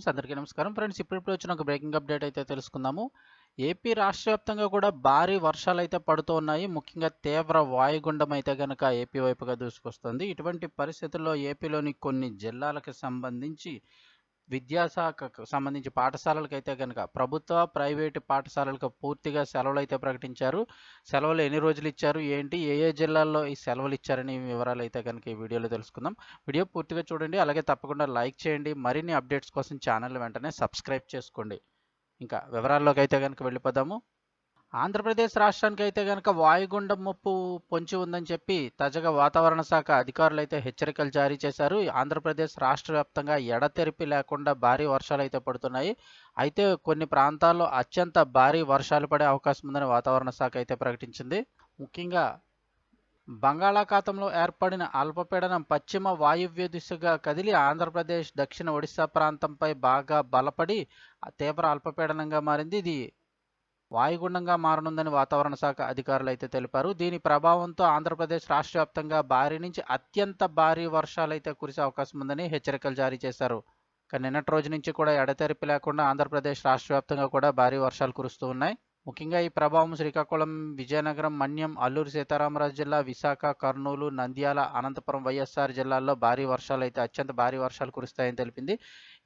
Friends అందరికీ నమస్కారం. Friends ఇప్పుడు వచ్చిన ఒక బ్రేకింగ్ అప్డేట్ అయితే తెలుసుకుందాము. ఏపీ రాష్ట్ర వ్యాప్తంగా కూడా భారీ వర్షాలు అయితే పడుతూ ఉన్నాయి. ముఖ్యంగా తీవ్ర వాయుగుండం అయితే కనుక ఏపీ వైపుగా దూసుకొస్తుంది. ఇటువంటి పరిస్థితుల్లో ఏపీలోని కొన్ని జిల్లాలకు సంబంధించి విద్యాశాఖకు సంబంధించి పాఠశాలలకు అయితే కనుక ప్రభుత్వ ప్రైవేటు పాఠశాలలకు పూర్తిగా సెలవులు అయితే ప్రకటించారు. సెలవులు ఎన్ని రోజులు ఇచ్చారు ఏంటి ఏ ఏ జిల్లాల్లో ఈ సెలవులు ఇచ్చారని వివరాలు అయితే కనుక ఈ వీడియోలో తెలుసుకుందాం. వీడియో పూర్తిగా చూడండి అలాగే తప్పకుండా లైక్ చేయండి. మరిన్ని అప్డేట్స్ కోసం ఛానల్ వెంటనే సబ్స్క్రైబ్ చేసుకోండి. ఇంకా వివరాల్లోకి అయితే కనుక వెళ్ళిపోదాము. ఆంధ్రప్రదేశ్ రాష్ట్రానికి అయితే కనుక వాయుగుండం ముప్పు పొంచి ఉందని చెప్పి తాజాగా వాతావరణ శాఖ అధికారులు అయితే హెచ్చరికలు జారీ చేశారు. ఆంధ్రప్రదేశ్ రాష్ట్ర వ్యాప్తంగా ఎడతెరిపి లేకుండా భారీ వర్షాలు అయితే పడుతున్నాయి. అయితే కొన్ని ప్రాంతాల్లో అత్యంత భారీ వర్షాలు పడే అవకాశం ఉందని వాతావరణ శాఖ అయితే ప్రకటించింది. ముఖ్యంగా బంగాళాఖాతంలో ఏర్పడిన అల్పపీడనం పశ్చిమ వాయువ్య దిశగా కదిలి ఆంధ్రప్రదేశ్ దక్షిణ ఒడిశా ప్రాంతంపై బాగా బలపడి తీవ్ర అల్పపీడనంగా మారింది. ఇది వాయుగుండంగా మారనుందని వాతావరణ శాఖ అధికారులు అయితే తెలిపారు. దీని ప్రభావంతో ఆంధ్రప్రదేశ్ రాష్ట్ర వ్యాప్తంగా భారీ నుంచి అత్యంత భారీ వర్షాలైతే కురిసే అవకాశం ఉందని హెచ్చరికలు జారీ చేశారు. కానీ నిన్నటి రోజు నుంచి కూడా ఎడతెరిపి లేకుండా ఆంధ్రప్రదేశ్ రాష్ట్ర వ్యాప్తంగా కూడా భారీ వర్షాలు కురుస్తూ ఉన్నాయి. ముఖ్యంగా ఈ ప్రభావం శ్రీకాకుళం విజయనగరం మన్యం అల్లూరు సీతారామరాజు జిల్లా విశాఖ కర్నూలు నంద్యాల అనంతపురం వైఎస్ఆర్ జిల్లాల్లో భారీ వర్షాలు అయితే అత్యంత భారీ వర్షాలు కురుస్తాయని తెలిపింది.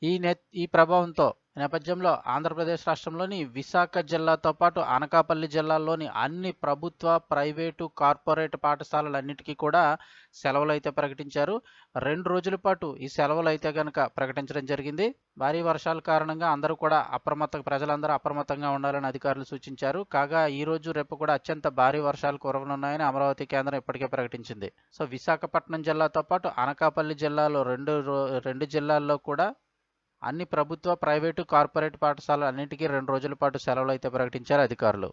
ఈ నె ఈ ప్రభావంతో నేపథ్యంలో ఆంధ్రప్రదేశ్ రాష్ట్రంలోని విశాఖ జిల్లాతో పాటు అనకాపల్లి జిల్లాలోని అన్ని ప్రభుత్వ ప్రైవేటు కార్పొరేట్ పాఠశాలలన్నిటికీ కూడా సెలవులు అయితే ప్రకటించారు. రెండు రోజుల పాటు ఈ సెలవులు అయితే కనుక ప్రకటించడం జరిగింది. భారీ వర్షాల కారణంగా అందరూ కూడా అప్రమత్త ప్రజలందరూ అప్రమత్తంగా ఉండాలని అధికారులు సూచించారు. కాగా ఈ రోజు రేపు కూడా అత్యంత భారీ వర్షాలు కురవనున్నాయని అమరావతి కేంద్రం ఇప్పటికే ప్రకటించింది. సో విశాఖపట్నం జిల్లాతో పాటు అనకాపల్లి జిల్లాలో రెండు రెండు జిల్లాల్లో కూడా అన్ని ప్రభుత్వ ప్రైవేటు కార్పొరేట్ పాఠశాలలు అన్నింటికీ రెండు రోజుల పాటు సెలవులు అయితే ప్రకటించారు అధికారులు.